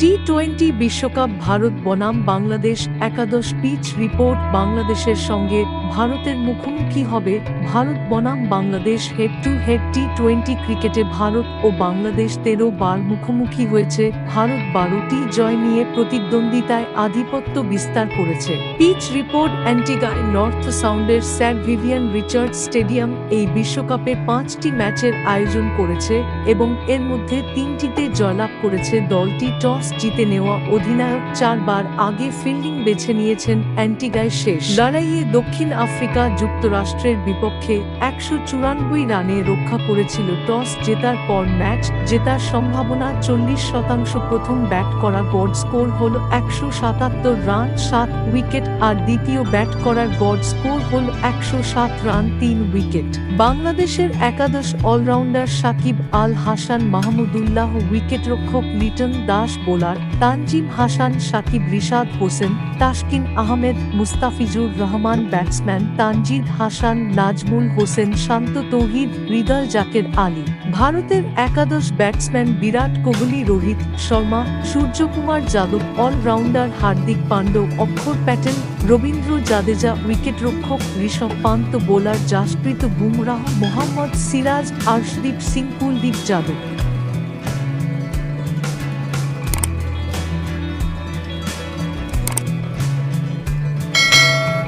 T twenty বিশ্বকাপ ভারত বনাম বাংলাদেশ একাদশ পিচ রিপোর্ট বাংলাদেশের সঙ্গে ভারতের মুখোমুখি হবে ভারত বনাম Bangladesh head to head T twenty ক্রিকেটে ভারত ও বাংলাদেশ তেরো বার মুখোমুখি হয়েছে। ভারত বারোটি জয় নিয়ে প্রতিদ্বন্দ্বিতায় আধিপত্য বিস্তার করেছে। পিচ রিপোর্ট অ্যান্টিগায় নর্থ সাউন্ডের স্যার ভিভিয়ান রিচার্ড স্টেডিয়াম এই বিশ্বকাপে পাঁচটি ম্যাচের আয়োজন করেছে এবং এর মধ্যে তিনটিতে জয়লাভ করেছে দলটি টস জিতে নেওয়া অধিনায়ক চারবার আগে ফিল্ডিং বেছে নিয়েছেন অ্যান্টিগায় শেষ। লড়াইয়ে দক্ষিণ আফ্রিকা যুক্তরাষ্ট্রের বিপক্ষে একশো চুরানব্বই রানে রক্ষা করেছিল টস জেতার পর ম্যাচ। জেতার সম্ভাবনা চল্লিশ শতাংশ প্রথম ব্যাট করা গড় স্কোর হল একশো সাতাত্তর রান, সাত উইকেট আর দ্বিতীয় ব্যাট করার গড় স্কোর হল একশো সাত রান, তিন উইকেট। বাংলাদেশের একাদশ অলরাউন্ডার সাকিব আল হাসান মাহমুদুল্লাহ, উইকেটরক্ষক লিটন দাস বোলার তানজিম হাসান, সাকিব রিশাদ হোসেন তাসকিন আহমেদ, মুস্তাফিজুর রহমান, ব্যাটসম্যান তানজিদ হাসান, নাজমুল হোসেন, শান্ত তৌহিদ, হৃদয় জাকের আলী। ভারতের একাদশ ব্যাটসম্যান বিরাট কোহলি, রোহিত শর্মা, সূর্যকুমার যাদব, অলরাউন্ডার হার্দিক পান্ড্য অক্ষর প্যাটেল, রবীন্দ্র জাদেজা, উইকেটরক্ষক ঋষভ পান্ত, বোলার জাসপ্রীত বুমরাহ, মোহাম্মদ সিরাজ, আর্শদীপ সিং, কুলদীপ যাদব।